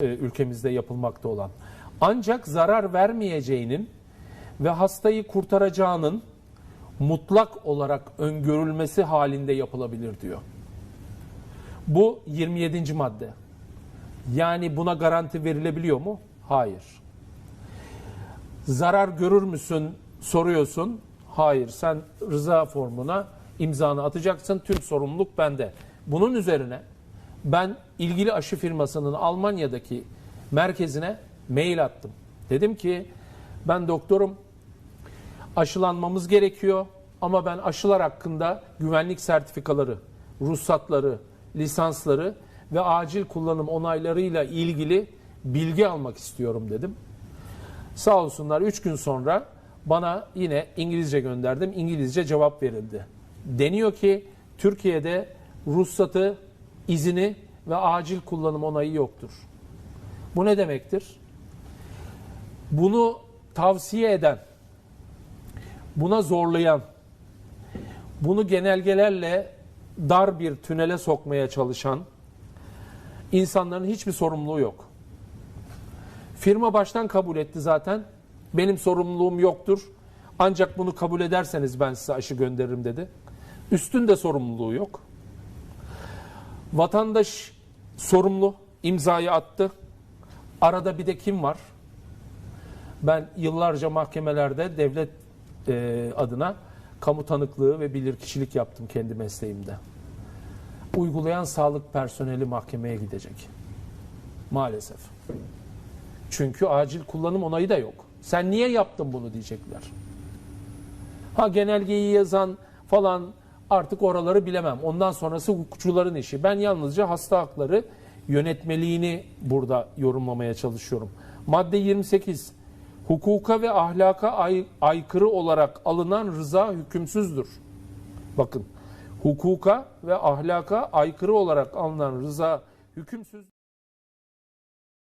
e, ülkemizde yapılmakta olan. Ancak zarar vermeyeceğinin ve hastayı kurtaracağının mutlak olarak öngörülmesi halinde yapılabilir diyor. Bu 27. madde. Yani buna garanti verilebiliyor mu? Hayır. Zarar görür müsün soruyorsun. Hayır. Sen rıza formuna imzanı atacaksın. Tüm sorumluluk bende. Bunun üzerine ben ilgili aşı firmasının Almanya'daki merkezine mail attım. Dedim ki ben doktorum aşılanmamız gerekiyor ama ben aşılar hakkında güvenlik sertifikaları, ruhsatları, lisansları ve acil kullanım onaylarıyla ilgili bilgi almak istiyorum dedim. Sağ olsunlar 3 gün sonra bana yine İngilizce gönderdim. İngilizce cevap verildi. Deniyor ki Türkiye'de ruhsatı, izini ve acil kullanım onayı yoktur. Bu ne demektir? Bunu tavsiye eden, buna zorlayan, bunu genelgelerle dar bir tünele sokmaya çalışan insanların hiçbir sorumluluğu yok. Firma baştan kabul etti zaten. Benim sorumluluğum yoktur. Ancak bunu kabul ederseniz ben size aşı gönderirim dedi. Üstünde sorumluluğu yok. Vatandaş sorumlu, imzayı attı. Arada bir de kim var? Ben yıllarca mahkemelerde devlet e, adına kamu tanıklığı ve bilirkişilik yaptım kendi mesleğimde. Uygulayan sağlık personeli mahkemeye gidecek. Maalesef. Çünkü acil kullanım onayı da yok. Sen niye yaptın bunu diyecekler. Ha genelgeyi yazan falan artık oraları bilemem. Ondan sonrası hukukçuların işi. Ben yalnızca hasta hakları yönetmeliğini burada yorumlamaya çalışıyorum. Madde 28. Hukuka ve ahlaka ay- aykırı olarak alınan rıza hükümsüzdür. Bakın. Hukuka ve ahlaka aykırı olarak alınan rıza hükümsüz